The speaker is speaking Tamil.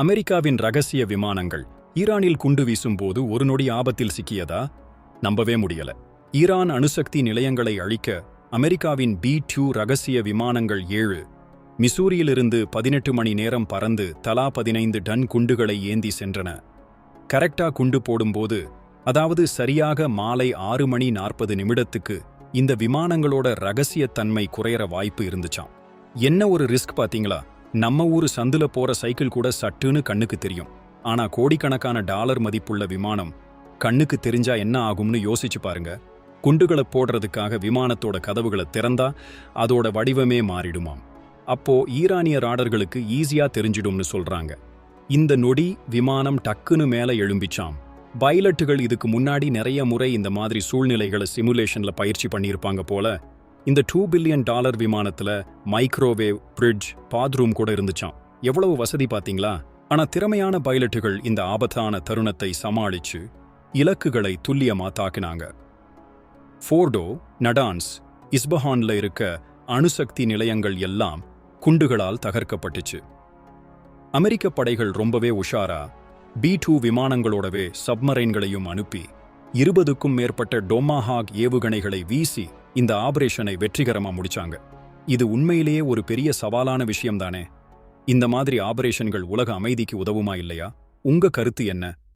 அமெரிக்காவின் ரகசிய விமானங்கள் ஈரானில் குண்டு வீசும்போது ஒரு நொடி ஆபத்தில் சிக்கியதா? நம்பவே முடியல. ஈரான் அணுசக்தி நிலையங்களை அழிக்க அமெரிக்காவின் பி டியூ ரகசிய விமானங்கள் ஏழு. மிசூரியிலிருந்து பதினெட்டு மணி நேரம் பறந்து தலா பதினைந்து டன் குண்டுகளை ஏந்தி சென்றன. கரெக்டா குண்டு போடும்போது அதாவது சரியாக மாலை ஆறு மணி நாற்பது நிமிடத்துக்கு இந்த விமானங்களோட ரகசியத்தன்மை குறையற வாய்ப்பு இருந்துச்சாம். என்ன ஒரு ரிஸ்க் பாத்தீங்களா? நம்ம ஊர் சந்தில் போகிற சைக்கிள் கூட சட்டுன்னு கண்ணுக்கு தெரியும். ஆனால் கோடிக்கணக்கான டாலர் மதிப்புள்ள விமானம் கண்ணுக்கு தெரிஞ்சா என்ன ஆகும்னு யோசிச்சு பாருங்க. குண்டுகளை போடுறதுக்காக விமானத்தோட கதவுகளை திறந்தா அதோட வடிவமே மாறிடுமாம். அப்போ ஈரானிய ராடர்களுக்கு ஈஸியா தெரிஞ்சிடும்னு சொல்றாங்க. இந்த நொடி விமானம் டக்குன்னு மேலே எழும்பிச்சாம். பைலட்டுகள் இதுக்கு முன்னாடி நிறைய முறை இந்த மாதிரி சூழ்நிலைகளை சிமுலேஷன்ல பயிற்சி பண்ணியிருப்பாங்க போல இந்த டூ பில்லியன் டாலர் விமானத்துல மைக்ரோவேவ் ஃப்ரிட்ஜ் பாத்ரூம் கூட இருந்துச்சாம். எவ்வளவு வசதி பாத்தீங்களா? ஆனா திறமையான பைலட்டுகள் இந்த ஆபத்தான தருணத்தை சமாளிச்சு இலக்குகளை துல்லியமா தாக்கினாங்க. ஃபோர்டோ நடான்ஸ் இஸ்பஹான்ல இருக்க அணுசக்தி நிலையங்கள் எல்லாம் குண்டுகளால் தகர்க்கப்பட்டுச்சு. அமெரிக்க படைகள் ரொம்பவே உஷாரா பி டூ விமானங்களோடவே சப்மரைன்களையும் அனுப்பி இருபதுக்கும் மேற்பட்ட டொமாஹாக் ஏவுகணைகளை வீசி இந்த ஆபரேஷனை வெற்றிகரமா முடிச்சாங்க. இது உண்மையிலேயே ஒரு பெரிய சவாலான விஷயம்தானே? இந்த மாதிரி ஆபரேஷன்கள் உலக அமைதிக்கு உதவுமா இல்லையா? உங்க கருத்து என்ன?